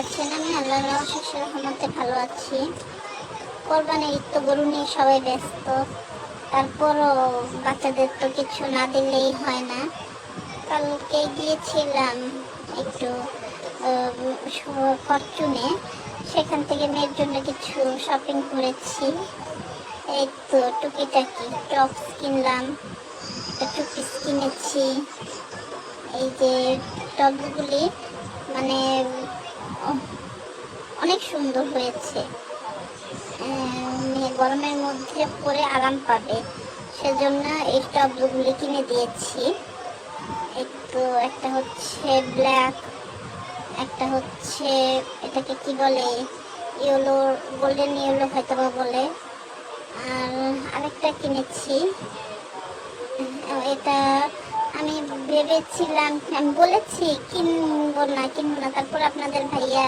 আছেন আমি আল্লাহর অশেষ রহমতে ভালো আছি। কোরবানি ঈদ তো গরু নিয়ে সবাই ব্যস্ত। তারপরও বাচ্চাদের তো কিছু না দিলেই হয় না। কালকে গিয়েছিলাম একটু ফরচুনে সেখান থেকে মেয়ের জন্য কিছু শপিং করেছি। এই তো টুকিটাকি টপস কিনলাম, একটা টুপিস কিনেছি। এই যে টপগুলি মানে অনেক সুন্দর হয়েছে। গরমের মধ্যে পরে আরাম পাবে। সেজন্য এই টপগুলি কিনে দিয়েছি। একটু, একটা হচ্ছে ব্ল্যাক, একটা হচ্ছে, এটাকে কি বলে? ইয়েলো, গোল্ডেন ইয়েলো হয়তো বা বলে। আর আরেকটা কিনেছি। এটা ভেবেছিলাম বলেছি কিনবো না কিনবো না। তারপর আপনাদের ভাইয়া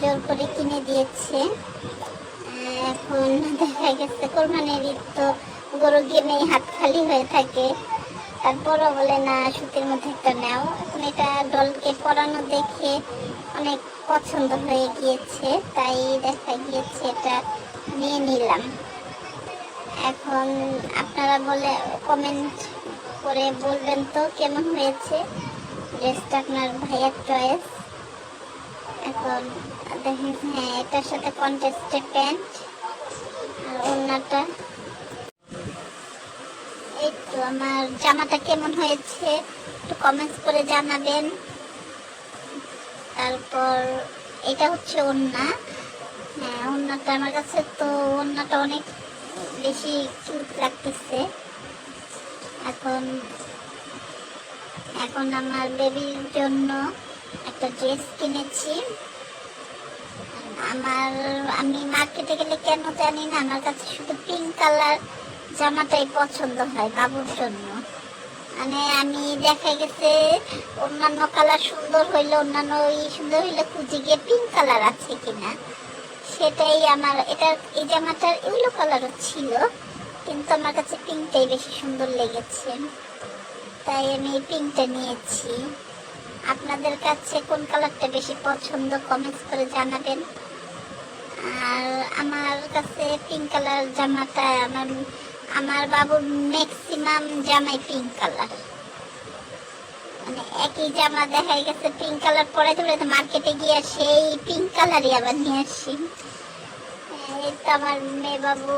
জোর করে কিনে দিয়েছে। এখন দেখা গেছে, কোরবানির ঈদ তো গরু কিনেই হাত খালি হয়ে থাকে। তারপরও বলে, না, সুতির মধ্যে একটা নাও। এখন এটা ডলকে পরানো দেখে অনেক পছন্দ হয়ে গিয়েছে, তাই দেখা গিয়েছে এটা নিয়ে নিলাম। এখন আপনারা বলে কমেন্ট করে বলবেন তো কেমন হয়েছে? ড্রেসটা আপনার ভাইয়ার চয়েস এখন দেখেন হ্যাঁ এটার সাথে কন্টেস্টে প্যান্ট আর ওড়নাটা এই তো আমার জামাটা কেমন হয়েছে? একটু কমেন্টস করে জানাবেন। তারপর এটা হচ্ছে ওড়না। হ্যাঁ ওড়নাটা আমার কাছে তো, ওড়নাটা অনেক বেশি কিউট লাগতেছে এখন এখন আমার বেবির জন্য একটা ড্রেস কিনেছি। আমার, আমি মার্কেটে গেলে কেন জানি না, আমার কাছে শুধু পিঙ্ক কালার জামাটাই পছন্দ হয় বাবুর জন্য। মানে আমি দেখা গেছে অন্যান্য কালার সুন্দর হইলে, অন্যান্য ওই সুন্দর হইলে খুঁজে গিয়ে পিঙ্ক কালার আছে কিনা। সেটাই আমার, এটা, এই জামাটার ইউলো কালারও ছিল, কিন্তু আমার কাছে পিঙ্কটাই বেশি সুন্দর লেগেছে। তাই আমি পিঙ্কটা নিয়েছি। আপনাদের কাছে কোন কালারটা বেশি পছন্দ কমেন্টস করে জানাবেন। আর আমার কাছে পিঙ্ক কালার জামাটা আমার আমার বাবুর ম্যাক্সিমাম জামাই পিঙ্ক কালার মানে একই জামা দেখা গেছে পিঙ্ক কালার পরে তোলে তো মার্কেটে গিয়ে সেই পিঙ্ক কালারই আবার নিয়ে আসি। তো আমার মেয়ে বাবু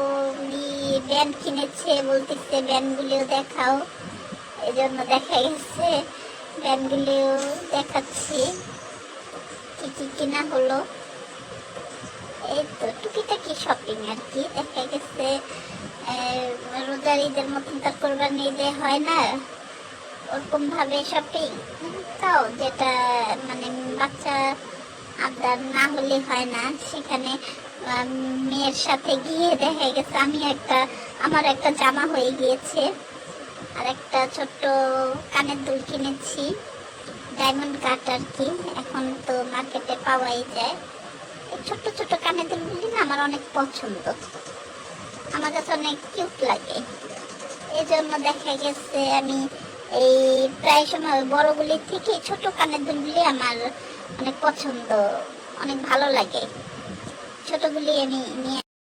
ব্যান্ড কিনেছে, বলতেছে ব্যান্ডগুলিও দেখাও। এই জন্য দেখা গেছে ব্যান্ডগুলিও দেখাচ্ছি। কি কি কিনা হলো। এই তো টুকিটাকি শপিং আর কি। দেখা গেছে রোজার ঈদের মতন তার কোরবানি ঈদে হয় না। ওরকম ভাবে শপিং তাও যেটা মানে বাচ্চা আবদার না হলে হয় না। সেখানে মেয়ের সাথে গিয়ে দেখা গেছে, আমি একটা, আমার একটা জামা হয়ে গিয়েছে। আর একটা ছোট্ট কানের দুল কিনেছি। ডায়মন্ড কাট আর কি এখন তো মার্কেটে পাওয়াই যায়। এই ছোট্ট ছোট্ট কানের দুলগুলি না আমার অনেক পছন্দ। আমার কাছে অনেক কিউট লাগে। এই জন্য দেখা গেছে আমি এই প্রায় সময় বড়গুলির থেকে ছোট কানের দুলগুলি আমার অনেক পছন্দ, অনেক ভালো লাগে। ছোটগুলি আমি নিয়ে